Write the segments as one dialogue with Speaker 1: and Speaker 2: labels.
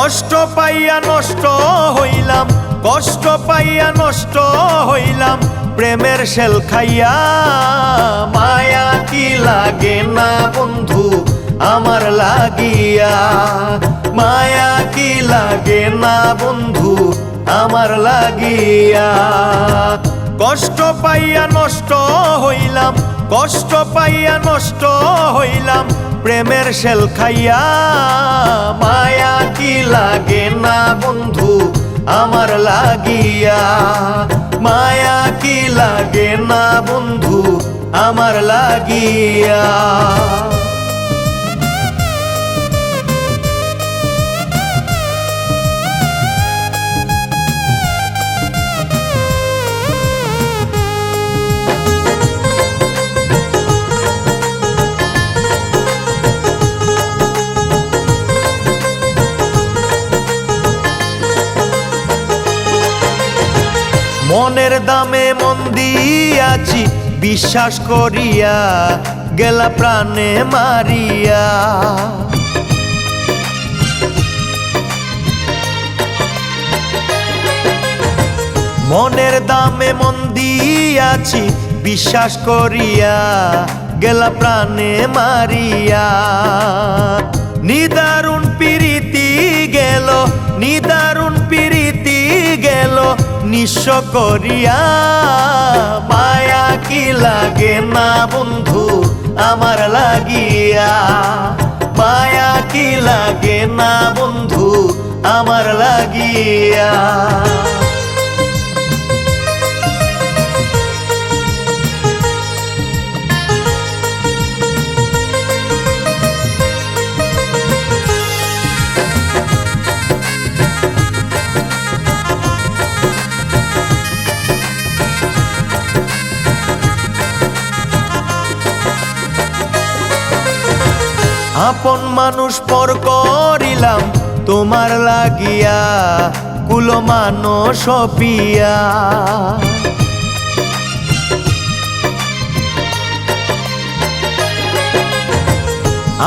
Speaker 1: কষ্ট পাইয়া নষ্ট হইলাম, কষ্ট পাইয়া নষ্ট হইলাম, প্রেমের শেল খাইয়া মায়া কি লাগে না বন্ধু আমার লাগিয়া? মায়া কি লাগে না বন্ধু আমার লাগিয়া? কষ্ট পাইয়া নষ্ট হইলাম, কষ্ট পাইয়া নষ্ট হইলাম প্রেমের শেল খাইয়া, মায়া কি লাগে না বন্ধু আমার লাগিয়া? মায়া কি লাগে না বন্ধু আমার লাগিয়া? দামে মন দিয়াছি, বিশ্বাস করিয়া গেলা প্রাণে মারিয়া। মনের দামে মন দিয়াছি, বিশ্বাস করিয়া গেলা প্রাণে মারিয়া। নিদারুণ পিরিতি গেল, নিদারুণ পিরিতি গেল নিঃস্ব করিয়া, মায়া কি লাগে না বন্ধু আমার লাগিয়া? মায়া কি লাগে না বন্ধু আমার লাগিয়া? আপন মানুষ পর করিলাম, তোমার লাগিয়া কুলো মানুষ পিয়া।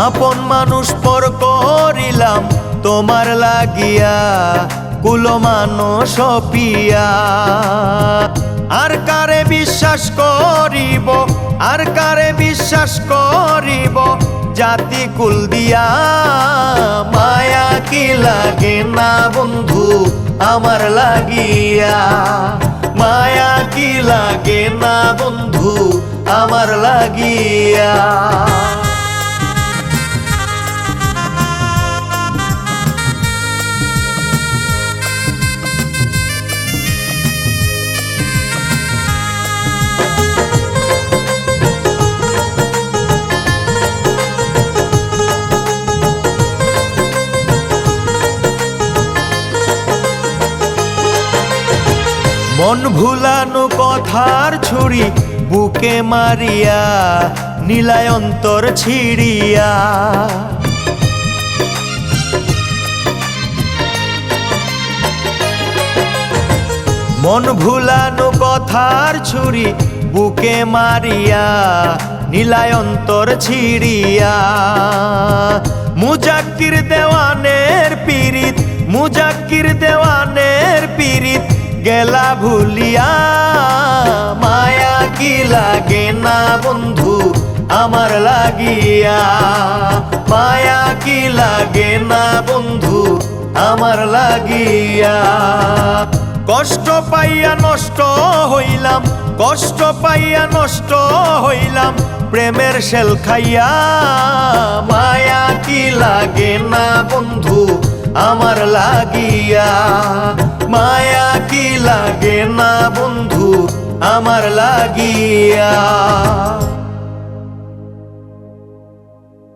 Speaker 1: আপন মানুষ পর করিলাম, তোমার লাগিয়া কুলো মানুষ পিয়া। আর কারে বিশ্বাস করিব, আর কারে বিশ্বাস করিব জাতি কুল দিয়া, মায়া কি লাগে না বন্ধু আমার লাগিয়া? মায়া কি লাগে না বন্ধু আমার লাগিয়া? মন ভুলানো কথার ছুরি, বুকে মারিয়া, নীলায় অন্তর ছিড়িয়া। মন ভুলানো কথার ছুরি, বুকে মারিয়া, নীলায় অন্তর ছিড়িয়া। মুজাক্কির দেওয়ানের পীড়িত, মুজাক্কির দেওয়ানের পীড়িত গেলা ভুলিয়া মায়া কি লাগে না বন্ধু? আমার লাগিয়া মায়া কি লাগে না বন্ধু? আমার লাগিয়া কষ্ট পাইয়া নষ্ট হইলাম, কষ্ট পাইয়া নষ্ট হইলাম, প্রেমের শেল খাইয়া মায়া কি লাগে না বন্ধু? আমার লাগিয়া। মায়া কি লাগে না বন্ধু? আমার লাগিয়া।